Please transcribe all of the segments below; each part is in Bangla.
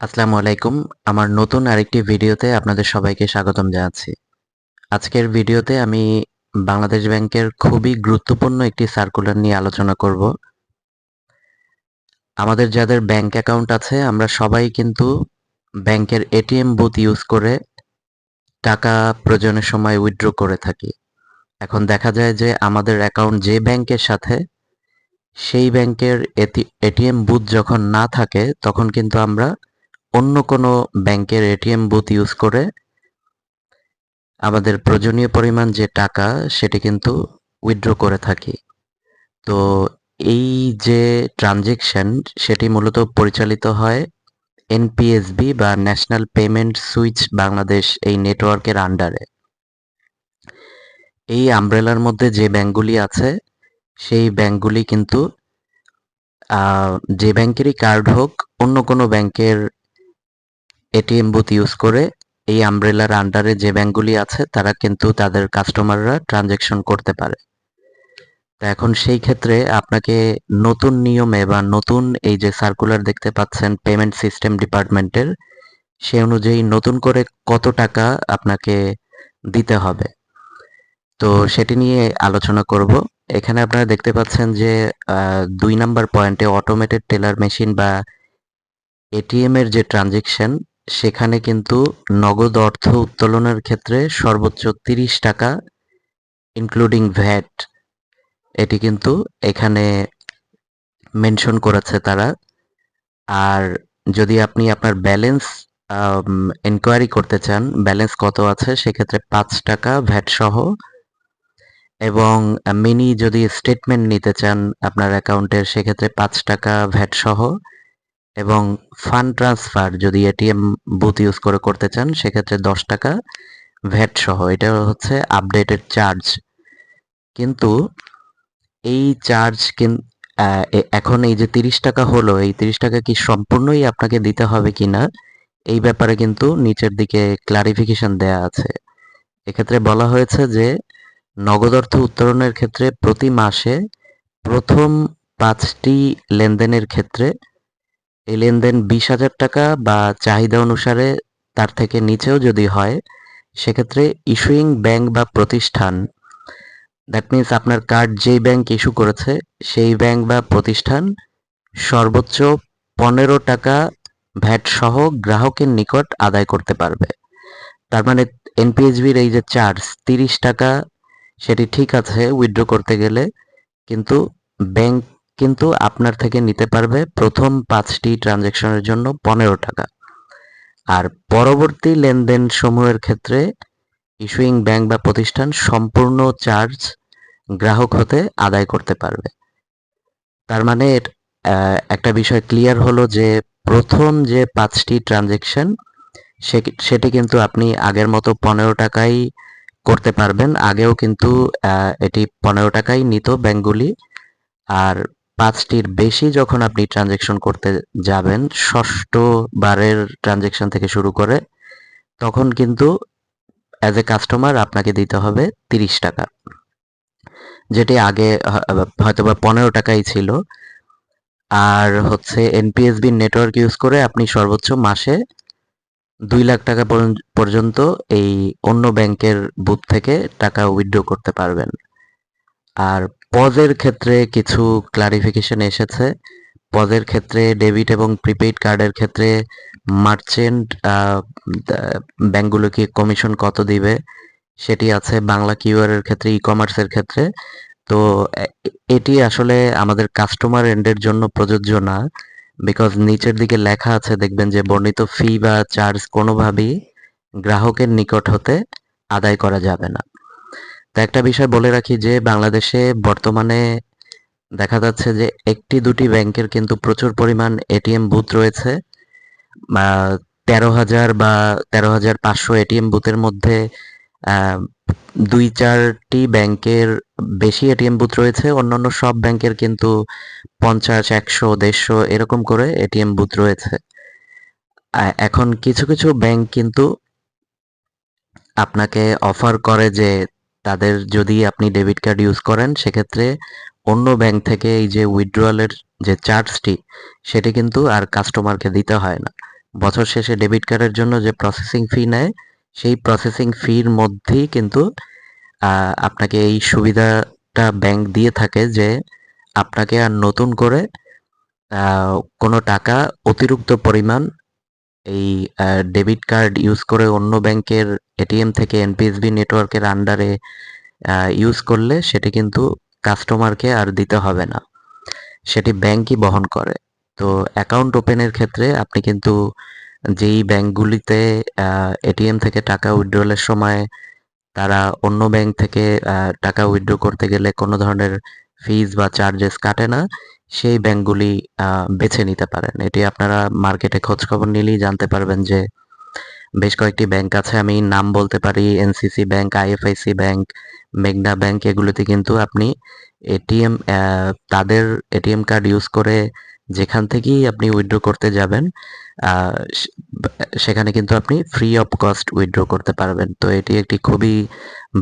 আসসালামু আলাইকুম। আমার নতুন আরেকটি ভিডিওতে আপনাদের সবাইকে স্বাগতম জানাচ্ছি। আজকের ভিডিওতে আমি বাংলাদেশ ব্যাংকের খুবই গুরুত্বপূর্ণ একটি সার্কুলার নিয়ে আলোচনা করব। আমাদের যাদের ব্যাংক অ্যাকাউন্ট আছে, আমরা সবাই কিন্তু ব্যাংকের এটিএম বুথ ইউজ করে টাকা প্রয়োজনের সময় উইথড্র করে থাকি। এখন দেখা যায় যে আমাদের অ্যাকাউন্ট যে ব্যাংকের সাথে, সেই ব্যাংকের এটিএম বুথ যখন না থাকে, তখন কিন্তু আমরা অন্য কোনো ব্যাংকের এটিএম বুথ ইউজ করে আমাদের প্রয়োজনীয় পরিমাণ যে টাকা, সেটি কিন্তু উইথড্র করে থাকি। তো এই যে ট্রানজেকশন সেটি মূলত পরিচালিত হয় এনপিএসবি বা ন্যাশনাল পেমেন্ট সুইচ বাংলাদেশ এই নেটওয়ার্কের আন্ডারে এই আমব্রেলার মধ্যে যে ব্যাংকগুলি আছে, সেই ব্যাংকগুলি কিন্তু যে ব্যাংকেরই কার্ড হোক, অন্য কোনো ব্যাংকের এটিএম বুথ ইউজ করে এই আমব্রেলার আন্ডারে যে ব্যাংকগুলি আছে, তারা কিন্তু তাদের কাস্টমাররা ট্রানজ্যাকশন করতে পারে। তো এখন সেই ক্ষেত্রে আপনাকে নতুন নিয়মে বা নতুন এই যে সার্কুলার দেখতে পাচ্ছেন পেমেন্ট সিস্টেম ডিপার্টমেন্টের সে অনুযায়ী নতুন করে কত টাকা আপনাকে দিতে হবে। তো সেটি নিয়ে আলোচনা করব। এখানে আপনারা দেখতে পাচ্ছেন যে দুই নাম্বার পয়েন্টে অটোমেটেড টেলার মেশিন বা এটিএম এর যে ট্রানজেকশন সেখানে কিন্তু নগদ অর্থ উত্তোলনের ক্ষেত্রে সর্বোচ্চ তিরিশ টাকা ইনক্লুডিং ভ্যাট এটি কিন্তু এখানে মেনশন করেছে তারা। আর যদি আপনি আপনার ব্যালেন্স এনকোয়ারি করতে চান ব্যালেন্স কত আছে, সেক্ষেত্রে পাঁচ টাকা ভ্যাট সহ। এবং মিনি যদি স্টেটমেন্ট নিতে চান আপনার অ্যাকাউন্টের সেক্ষেত্রে পাঁচ টাকা ভ্যাট সহ। এবং ফান্ড ট্রান্সফার যদি এটিএম বুথ ইউজ করে করতে চান, সেক্ষেত্রে দশ টাকা ভ্যাট সহ, এটা হচ্ছে আপডেটেড চার্জ কিন্তু এই চার্জ এখন এই যে তিরিশ টাকা হলো, এই তিরিশ টাকা কি সম্পূর্ণই আপনাকে দিতে হবে কি না, এই ব্যাপারে কিন্তু নিচের দিকে ক্লারিফিকেশন দেয়া আছে। এক্ষেত্রে বলা হয়েছে যে নগদ অর্থ উত্তোলনের ক্ষেত্রে প্রতি মাসে প্রথম পাঁচটি লেনদেনের ক্ষেত্রে এই লেনদেন বিশ হাজার টাকা বা চাহিদা অনুসারে তার থেকে নিচেও যদি হয়, সেক্ষেত্রে ইস্যুইং ব্যাংক বা প্রতিষ্ঠান দ্যাট মিন্স আপনার কার্ড যেই ব্যাংক ইস্যু করেছে, সেই ব্যাংক বা প্রতিষ্ঠান সর্বোচ্চ পনেরো টাকা ভ্যাট সহ গ্রাহকের নিকট আদায় করতে পারবে। তার মানে এনপিএসবির এই যে চার্জ তিরিশ টাকা, সেটি ঠিক আছে উইথড্র করতে গেলে, কিন্তু ব্যাংক কিন্তু আপনার থেকে নিতে পারবে প্রথম পাঁচটি ট্রানজ্যাকশনের জন্য পনেরো টাকা। আর পরবর্তী লেনদেন সমূহের ক্ষেত্রে ইস্যুইং ব্যাংক বা প্রতিষ্ঠান সম্পূর্ণ চার্জ গ্রাহক হতে আদায় করতে পারবে। তার মানে একটা বিষয় ক্লিয়ার হলো যে প্রথম যে পাঁচটি ট্রানজেকশন সেটি কিন্তু আপনি আগের মতো পনেরো টাকাই করতে পারবেন। আগেও কিন্তু এটি পনেরো টাকাই নিত ব্যাংকগুলি আর পাঁচটির বেশি যখন আপনি ট্রানজেকশন করতে যাবেন ষষ্ঠ বারের ট্রানজেকশন থেকে শুরু করে, তখন কিন্তু অ্যাজ এ কাস্টমার আপনাকে দিতে হবে তিরিশ টাকা। যেটি আগে হয়তো বা পনেরো টাকাই ছিল। আর হচ্ছে এনপিএসবি নেটওয়ার্ক ইউজ করে আপনি সর্বোচ্চ মাসে দুই লাখ টাকা পর্যন্ত এই অন্য ব্যাংকের বুথ থেকে টাকা উইথড্র করতে পারবেন। আর পজের ক্ষেত্রে কিছু ক্লারিফিকেশন এসেছে। পজের ক্ষেত্রে ডেবিট এবং প্রিপেইড কার্ডের ক্ষেত্রে মার্চেন্ট ব্যাংকগুলোকে কমিশন কত দিবে সেটি আছে বাংলা কিউআর এর ক্ষেত্রে ই কমার্সের ক্ষেত্রে। তো এটি আসলে আমাদের কাস্টমার এন্ডের জন্য প্রযোজ্য না বিকজ নিচের দিকে লেখা আছে, দেখবেন যে বর্ণিত ফি বা চার্জ কোনোভাবেই গ্রাহকের নিকট হতে আদায় করা যাবে না। তো একটা বিষয় বলে রাখি যে বাংলাদেশে বর্তমানে দেখা যাচ্ছে যে একটি দুটি ব্যাংকের কিন্তু প্রচুর পরিমাণ এটিএম বুথ রয়েছে। তেরো হাজার বা তেরো হাজার পাঁচশো এটিএম বুথের মধ্যে দুই চারটি ব্যাংকের বেশি এটিএম বুথ রয়েছে। অন্যান্য সব ব্যাংকের কিন্তু পঞ্চাশ, একশো, দেড়শো এরকম করে এটিএম বুথ রয়েছে। এখন কিছু কিছু ব্যাংক কিন্তু আপনাকে অফার করে যে তাদের যদি আপনি ডেবিট কার্ড ইউজ করেন, সেক্ষেত্রে অন্য ব্যাংক থেকে এই যে উইথড্রয়ালের যে চার্জটি সেটি কিন্তু আর কাস্টমারকে দিতে হয় না। বছর শেষে ডেবিট কার্ডের জন্য যে প্রসেসিং ফি নেয়, সেই প্রসেসিং ফির মধ্যেই কিন্তু আপনাকে এই সুবিধাটা ব্যাংক দিয়ে থাকে যে আপনাকে আর নতুন করে কোনো টাকা অতিরিক্ত পরিমাণ এই ডেবিট কার্ড ইউজ করে অন্য ব্যাংকের এটিএম থেকে এনপিএসবি নেটওয়ার্কের আন্ডারে ইউজ করলে সেটি কিন্তু কাস্টমারকে আর দিতে হবে না। সেটি ব্যাংকই বহন করে। তো অ্যাকাউন্ট ওপেনের ক্ষেত্রে আপনি কিন্তু যেই ব্যাংকগুলিতে এটিএম থেকে টাকা উইথড্রলের সময় তারা অন্য ব্যাংক থেকে টাকা উইথড্র করতে গেলে কোনো ধরনের ফিজ বা চার্জেস কাটে না। সেই ব্যাংকগুলি বেছে নিতে পারেন। এটি আপনারা মার্কেটে খোঁজ খবর নিলেই জানতে পারবেন যে বেশ কয়েকটি ব্যাংক আছে। আমি নাম বলতে পারি এনসিসি ব্যাংক, আইএফআইসি ব্যাংক, মেঘনা ব্যাংক, এগুলোতে কিন্তু আপনি এটিএম তাদের এটিএম কার্ড ইউজ করে যেখান থেকেই আপনি উইথড্র করতে যাবেন সেখানে কিন্তু আপনি ফ্রি অফ কস্ট উইথড্র করতে পারবেন। তো এটি একটি খুবই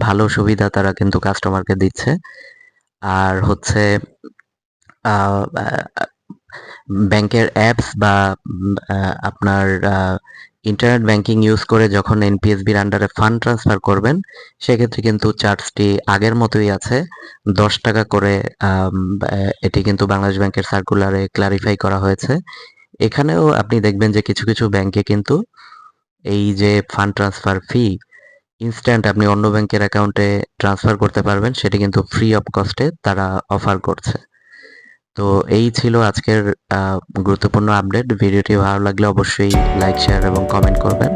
ভালো সুবিধা তারা কিন্তু কাস্টমারকে দিচ্ছে। আর হচ্ছে ব্যাংকের অ্যাপস বা আপনার ইন্টারনেট ব্যাংকিং ইউজ করে যখন এনপিএসবির আন্ডারে ফান্ড ট্রান্সফার করবেন, সেক্ষেত্রে কিন্তু চার্জটি আগের মতোই আছে। দশ টাকা করে এটি কিন্তু বাংলাদেশ ব্যাংকের সার্কুলারে ক্লারিফাই করা হয়েছে। এখানেও আপনি দেখবেন যে কিছু কিছু ব্যাংকে কিন্তু এই যে ফান্ড ট্রান্সফার ফি ইনস্ট্যান্ট আপনি অন্য ব্যাংকের অ্যাকাউন্টে ট্রান্সফার করতে পারবেন, সেটি কিন্তু ফ্রি অফ কস্টে তারা অফার করছে। তো এই ছিল আজকের গুরুত্বপূর্ণ আপডেট ভিডিওটি ভালো লাগলে অবশ্যই লাইক শেয়ার এবং কমেন্ট করবেন।